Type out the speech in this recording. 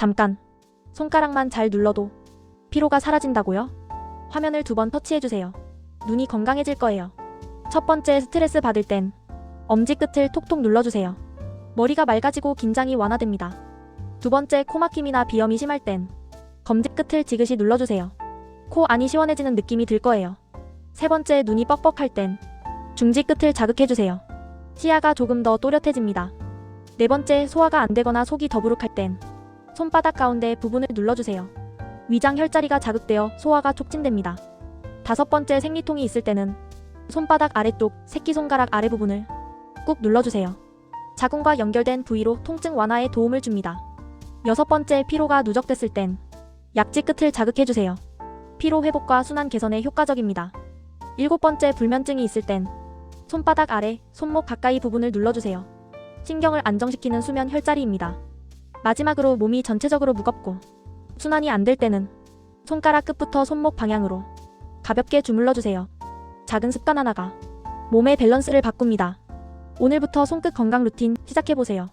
잠깐. 손가락만 잘 눌러도 피로가 사라진다고요? 화면을 두 번 터치해주세요. 눈이 건강해질 거예요. 첫 번째 스트레스 받을 땐 엄지 끝을 톡톡 눌러주세요. 머리가 맑아지고 긴장이 완화됩니다. 두 번째 코막힘이나 비염이 심할 땐 검지 끝을 지그시 눌러주세요. 코 안이 시원해지는 느낌이 들 거예요. 세 번째 눈이 뻑뻑할 땐 중지 끝을 자극해주세요. 시야가 조금 더 또렷해집니다. 네 번째 소화가 안 되거나 속이 더부룩할 땐 손바닥 가운데 부분을 눌러주세요. 위장 혈자리가 자극되어 소화가 촉진됩니다. 다섯 번째 생리통이 있을 때는 손바닥 아래쪽 새끼손가락 아래 부분을 꾹 눌러주세요. 자궁과 연결된 부위로 통증 완화에 도움을 줍니다. 여섯 번째 피로가 누적됐을 땐 약지 끝을 자극해주세요. 피로 회복과 순환 개선에 효과적입니다. 일곱 번째 불면증이 있을 땐 손바닥 아래, 손목 가까이 부분을 눌러주세요. 신경을 안정시키는 수면 혈자리입니다. 마지막으로 몸이 전체적으로 무겁고 순환이 안 될 때는 손가락 끝부터 손목 방향으로 가볍게 주물러 주세요. 작은 습관 하나가 몸의 밸런스를 바꿉니다. 오늘부터 손끝 건강 루틴 시작해 보세요.